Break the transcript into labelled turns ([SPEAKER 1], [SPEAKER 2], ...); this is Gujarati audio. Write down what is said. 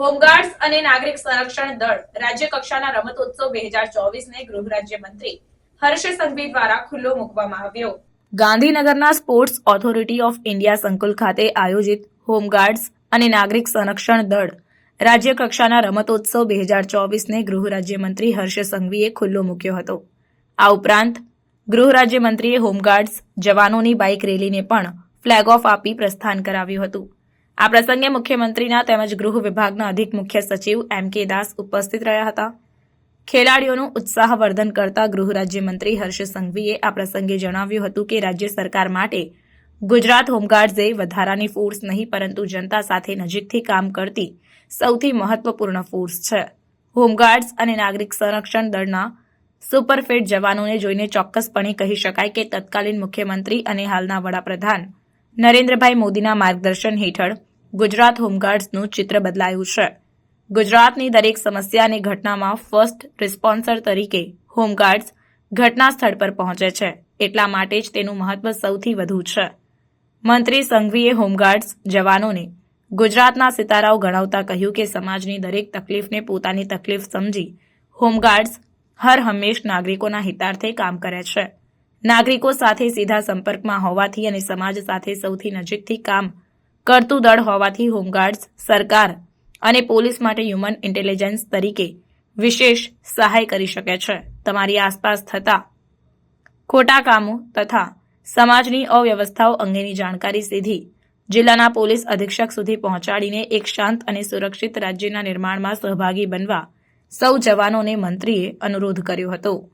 [SPEAKER 1] હોમગાર્ડ્સ અને નાગરિક સંરક્ષણ દળ રાજ્ય કક્ષાના રમતોત્સવ બે હજાર ચોવીસને ગૃહ રાજ્યમંત્રી હર્ષ સંઘવી દ્વારા ખુલ્લો મૂકવામાં આવ્યો. ગાંધીનગરના સ્પોર્ટ્સ ઓથોરિટી ઓફ ઇન્ડિયા સંકુલ ખાતે આયોજિત હોમગાર્ડ્સ અને નાગરિક સંરક્ષણ દળ રાજ્ય કક્ષાના રમતોત્સવ બે હજાર ચોવીસને ગૃહ રાજ્યમંત્રી હર્ષ સંઘવીએ ખુલ્લો મૂક્યો હતો. આ ઉપરાંત, ગૃહ રાજ્યમંત્રીએ હોમગાર્ડ્સ જવાનોની બાઇક રેલીને પણ ફ્લેગ ઓફ આપી પ્રસ્થાન કરાવ્યું હતું. આ પ્રસંગે મુખ્યમંત્રીના તેમજ ગૃહ વિભાગના અધિક મુખ્ય સચિવ એમ કે દાસ ઉપસ્થિત રહ્યા હતા. ખેલાડીઓનું ઉત્સાહવર્ધન કરતા ગૃહ રાજ્યમંત્રી હર્ષ સંઘવીએ આ પ્રસંગે જણાવ્યું હતું કે રાજ્ય સરકાર માટે ગુજરાત હોમગાર્ડ્સ વધારાની ફોર્સ નહીં, પરંતુ જનતા સાથે નજીકથી કામ કરતી સૌથી મહત્વપૂર્ણ ફોર્સ છે. હોમગાર્ડ્સ અને નાગરિક સંરક્ષણ દળના સુપરફિટ જવાનોને જોઈને ચોક્કસપણે કહી શકાય કે તત્કાલીન મુખ્યમંત્રી અને હાલના વડાપ્રધાન નરેન્દ્રભાઈ મોદીના માર્ગદર્શન હેઠળ ગુજરાત હોમગાર્ડ્સનું ચિત્ર બદલાયું છે. ગુજરાતની દરેક સમસ્યાની ઘટનામાં ફર્સ્ટ રિસ્પોન્સર તરીકે હોમગાર્ડ્સ ઘટના સ્થળ પર પહોંચે છે. એટલા માટે જ તેનું મહત્વ સૌથી વધુ છે. મંત્રી સંઘવીએ હોમગાર્ડ્સ જવાનોને ગુજરાતના સિતારાઓ ગણાવતા કહ્યું કે સમાજની દરેક તકલીફને પોતાની તકલીફ સમજી હોમગાર્ડ્સ હર હંમેશ નાગરિકોના હિતાર્થે કામ કરે છે. નાગરિકો સાથે સીધા સંપર્કમાં હોવાથી અને સમાજ સાથે સૌથી નજીકથી કામ કરતું દળ હોવાથી હોમગાર્ડ્સ સરકાર અને પોલીસ માટે હ્યુમન ઇન્ટેલિજન્સ તરીકે વિશેષ સહાય કરી શકે છે. તમારી આસપાસ થતા ખોટા કામો તથા સમાજની અવ્યવસ્થાઓ અંગેની જાણકારી સીધી જિલ્લાના પોલીસ અધિક્ષક સુધી પહોંચાડીને એક શાંત અને સુરક્ષિત રાજ્યના નિર્માણમાં સહભાગી બનવા સૌ જવાનોને મંત્રીએ અનુરોધ કર્યો હતો.